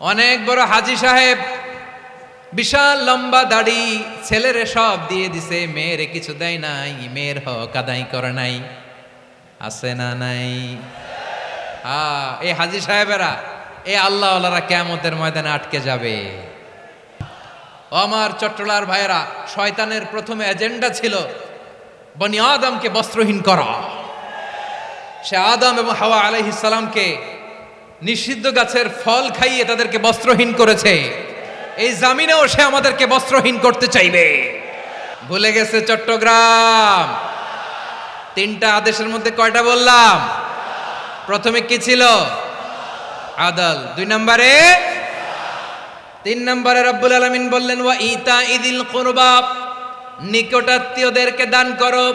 অনেক বড় হাজি সাহেব বিশাল লম্বা দাড়ি ছেলেরে সব দিয়ে দিছে, মেয়েরে কিছু দেয় নাই, মেয়ের হক আদায় করে নাই। আছে না নাই? আ এই হাজি সাহেবেরা এই আল্লাহ আল্লাহরা কেমতের ময়দানে আটকে যাবে। আমার চট্টলার ভাইয়েরা, শয়তানের প্রথমে এজেন্ডা ছিল বনি আদমকে বস্ত্রহীন করা। সে আদম এবং হাওয়া আলাইহিস সালামকে নিষিদ্ধ গাছের ফল খাইয়ে তাদেরকে বস্ত্রহীন করেছে। এই জামিনেও সে আমাদেরকে বস্ত্রহীন করতে চাইবে। ভুলে গেছে চট্টগ্রাম। তিনটা আদেশের মধ্যে কয়টা বললাম? প্রথমে কি ছিল? আদল। দুই নম্বরে? তিন নম্বরে রব্বুল আলমিন বললেন, ওয়া ইতা ইদিল কুরবা। নিকটাত্মীয়দেরকে দান করো।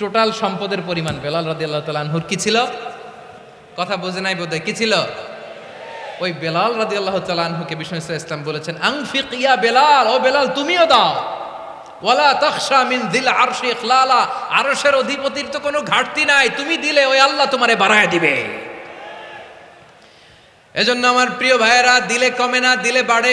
total সম্পদের পরিমাণ বেলাল রাদি আল্লাহ তালানহুর কি ছিল? কথা বোঝে নাই বোধহয়, কি ছিল? ওই বেলাল রাদি আল্লাহ তালানহুকে বিষ্ণু ইসলাম বলেছেন, আংফিক ইয়া বেলাল, ও বেলাল, তুমিও দাও। ওয়ালা তখশা মিন দিল আরশি ইখলালা, আরশের অধিপতির তো কোনো ঘাটতি নাই, তুমি দিলে ওই আল্লাহ তোমারে বাড়ায় দিবে। এজন্য আমার প্রিয় ভাইয়েরা, দিলে কমে না, দিলে বাড়ে।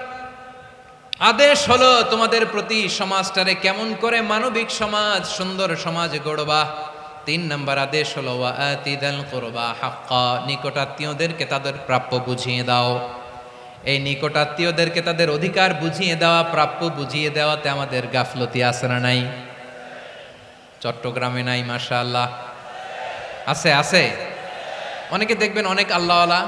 আদেশ হলো তোমাদের প্রতি সমাজটারে কেমন করে মানবিক সমাজ, সুন্দর সমাজ গড়বা। তিন নম্বর আদেশ হলো কুরবা হাক্কা নিকটাত্মীয়দেরকে তাদের প্রাপ্য বুঝিয়ে দাও। এই নিকটাত্মীয়দেরকে তাদের অধিকার বুঝিয়ে দেওয়া, প্রাপ্য বুঝিয়ে দেওয়াতে আমাদের গাফলতি আছে না নাই? চট্টগ্রামে নাই, মাশাআল্লাহ। আছে আছে। অনেকে দেখবেন অনেক আল্লাহওয়ালা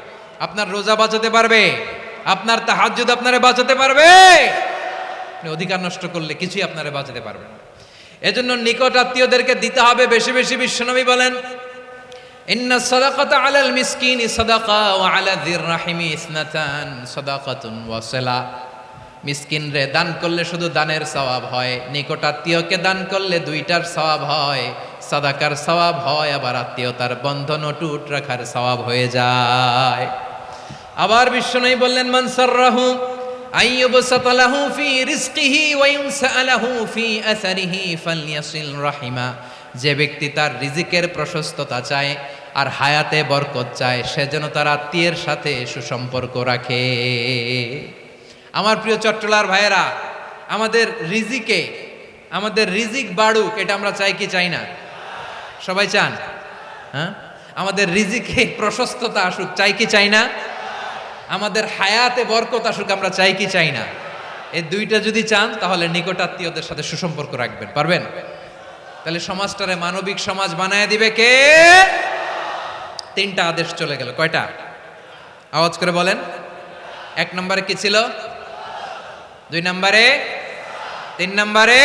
আপনার রোজা বাঁচাতে পারবে। আপনার তাহাজ্জুদ আপনারে বাঁচাতে পারবে। অধিকার নষ্ট করলে কিছুই আপনারে বাঁচাতে পারবে না। এজন্য নিকট আত্মীয়দেরকে দিতে হবে বেশি বেশি বিশ্বনবী বলেন, ইন্না সাদাকাতা আলাল মিসকিনি সাদাকা ওয়া আলা রাহিমি ইসনাতান সাদাকাতুন ওয়া সিলা। দান করলে শুধু দানের সওয়াব হয়, নিকট আত্মীয়কে দান করলে দুইটার সওয়াব হয়, সাদাকার সওয়াব হয়, আবার আত্মীয়তার বন্ধন অটুট রাখার সওয়াব হয়ে যায়। আবার বিশ্বনবী বললেন, মান আইয়ুবসাতা লাহু ফি ফি যে ব্যক্তি তার রিজিকের প্রশস্ততা চায় আর হায়াতে বরকত চায়, সে যেন তার আত্মীয়ের সাথে সুসম্পর্ক রাখে। আমার প্রিয় চট্টলার ভাইয়েরা, আমাদের রিজিকে, আমাদের রিজিক বাড়ুক, এটা আমরা চাই কি চাই না? সবাই চান? হ্যাঁ? আমাদের রিজিকে প্রশস্ততা আসুক, চাই কি চাই না? আমাদের হায়াতে বরকত আসুক, আমরা চাই কি চাই না। এই দুইটা যদি চান, তাহলে নিকটাত্মীয়দের সাথে সুসম্পর্ক রাখবেন, পারবেন? তাহলে সমাজটারে মানবিক সমাজ বানায় দিবে কে? তিনটা আদেশ চলে গেল। কয়টা? আওয়াজ করে বলেন। এক নম্বরে কি ছিল? দুই নম্বরে? তিন নম্বরে?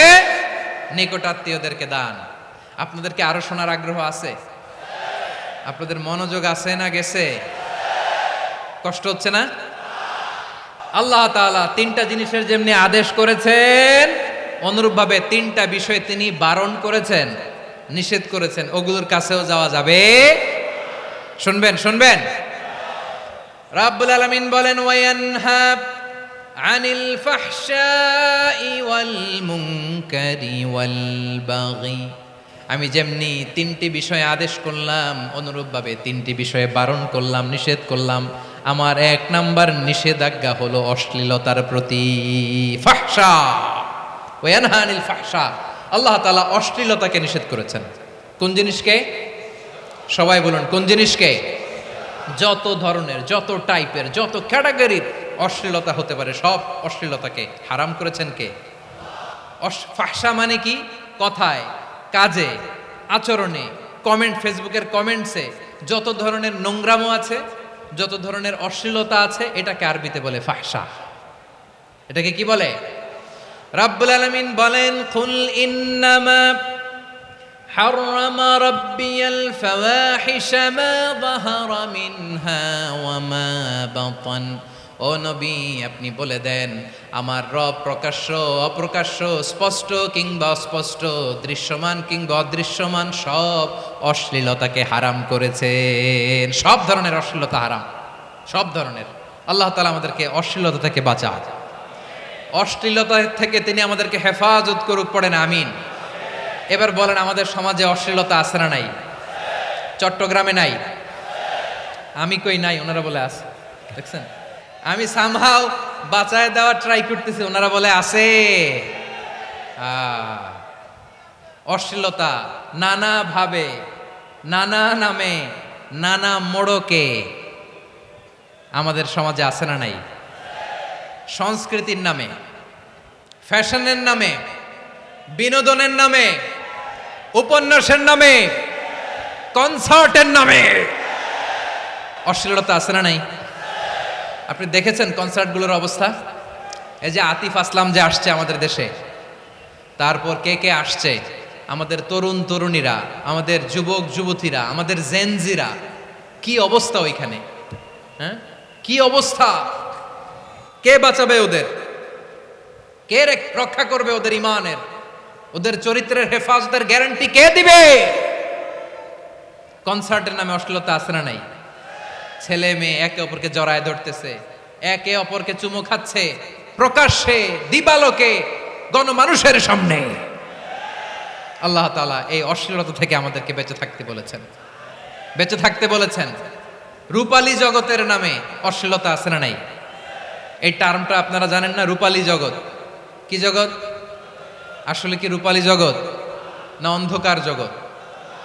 নিকটাত্মীয়দেরকে দান। আপনাদেরকে আরও শোনার আগ্রহ আছে? আপনাদের মনোযোগ আছে না গেছে? কষ্ট হচ্ছে না? আল্লাহ তাআলা তিনটা জিনিসের যেমনি আদেশ করেছেন, অনুরূপভাবে তিনটা বিষয় তিনি বারণ করেছেন, নিষেধ করেছেন। ওগুলোর কাছেও যাওয়া যাবে। শুনবেন শুনবেন? রাব্বুল আলামিন বলেন আনিল ওয়াল ওয়াল আমি যেমনি তিনটি বিষয়ে আদেশ করলাম, অনুরূপভাবে তিনটি বিষয়ে বারণ করলাম, নিষেধ করলাম আমার এক নাম্বার নিষেধাজ্ঞা হলো অশ্লীলতার প্রতি আল্লাহ তালা অশ্লীলতাকে নিষেধ করেছেন। কোন জিনিসকে? সবাই বলুন, কোন জিনিসকে? যত ধরনের, যত টাইপের, যত ক্যাটাগরির অশ্লীলতা হতে পারে, সব অশ্লীলতাকে হারাম করেছেন কে? ফাহশা মানে কি? কথায়, কাজে, আচরণে, কমেন্ট, ফেসবুকের কমেন্টসে, যত ধরনের নোংরামও আছে যত ধরনের অশ্লীলতা আছে এটাকে আরবিতে বলে ফাহশা এটাকে কি বলে রাব্বুল আলামিন বলেন কুল ইন্নামা حرم ربي الفواحش ما ظهر منها وما بطن ও নবী, আপনি বলে দেন, আমার রব প্রকাশ্য, অপ্রকাশ্য, স্পষ্ট কিংবা অস্পষ্ট, দৃশ্যমান কিংবা অদৃশ্যমান, সব অশ্লীলতাকে হারাম করেছেন। সব ধরনের অশ্লীলতা হারাম। সব ধরনের। আল্লাহ তালা আমাদেরকে অশ্লীলতা থেকে বাঁচান। অশ্লীলতা থেকে তিনি আমাদেরকে হেফাজত করুক, পড়েন, আমিন। এবার বলেন, আমাদের সমাজে অশ্লীলতা আছে না নাই? চট্টগ্রামে নাই? আমি কই নাই? ওনারা বলে আছে। দেখছেন? আমি সামহাও বাঁচায় দেওয়ার ট্রাই করতেছি। ওনারা বলে, আছে। অশ্লীলতা নানা ভাবে নানা নামে, নানা মোড়কে আমাদের সমাজে আছে না নাই? সংস্কৃতির নামে, ফ্যাশনের নামে, বিনোদনের নামে, উপন্যাসের নামে, কনসার্টের নামে। অশ্লীলতা আছে না নাই? আপনি দেখেছেন কনসার্টগুলোর অবস্থা? এই যে আতিফ আসলাম যে আসছে আমাদের দেশে। তারপর কে কে আসছে? আমাদের তরুণ তরুণীরা, আমাদের যুবক যুবতীরা, আমাদের জেনজিরা কি অবস্থা ওইখানে? হ্যাঁ? কি অবস্থা? কে বাঁচাবে ওদের? কে রক্ষা করবে ওদের ইমানের? ওদের চরিত্রের হেফাজতের গ্যারান্টি কে দিবে? কনসার্টের নামে অশ্লীলতা না নাই? ছেলে মেয়ে একে অপরকে জড়ায় ধরতেছে, একে অপরকে চুমু খাচ্ছে, প্রকাশ্যে দিবালোকে গণমানুষের সামনে। আল্লাহ তালা এই অশ্লীলতা থেকে আমাদেরকে বেঁচে থাকতে বলেছেন। বেঁচে থাকতে বলেছেন, রূপালী জগতের নামে অশ্লীলতা আছে না নাই? এই টার্মটা আপনারা জানেন না, রূপালী জগৎ। কি জগৎ? আসলে কি রূপালী জগৎ না অন্ধকার জগৎ?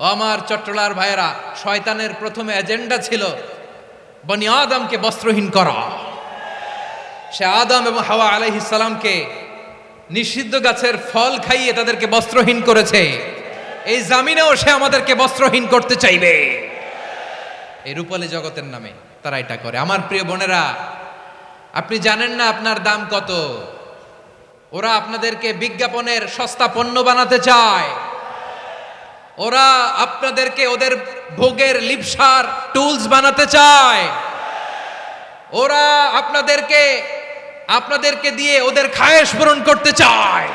আমার চট্টলার ভাইয়েরা, শয়তানের প্রথম এজেন্ডা ছিল বনি আদমকে বস্ত্রহীন করা। সে আদম এবং হাওয়া আলাইহিস সালামকে নিষিদ্ধ গাছের ফল খাইয়ে তাদেরকে বস্ত্রহীন করেছে। এই জামিনেও সে আমাদেরকে বস্ত্রহীন করতে চাইবে। এই রূপালী জগতের নামে তারা এটা করে। আমার প্রিয় বোনেরা, আপনি জানেন না আপনার দাম কত? ওরা আপনাদেরকে বিজ্ঞাপনের সস্তা পণ্য বানাতে চায়। ওরা আপনাদেরকে ওদের ভোগের লিপসার টুলস বানাতে চায়। ওরা আপনাদেরকে আপনাদেরকে দিয়ে ওদের খায়েশ পূরণ করতে চায়।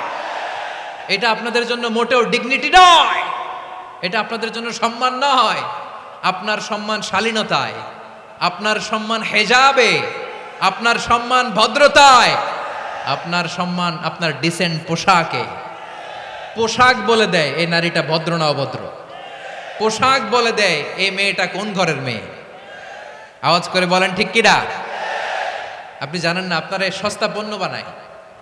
এটা আপনাদের জন্য মোটেও ডিগনিটি নয়। এটা আপনাদের জন্য সম্মান নয়। আপনার সম্মান শালীনতায়, আপনার সম্মান হেজাবে, আপনার সম্মান ভদ্রতায়, আপনার সম্মান আপনার ডিসেন্ট পোশাকে। পোশাক বলে দেয়, এই নারীটা ভদ্র না অভদ্র? পোশাক বলে দেয়, এই মেয়েটা কোন ঘরের মেয়ে? আওয়াজ করে বলেন, ঠিক কিনা? আপনি জানেন না, আপনারা সস্তা পণ্য বানায়।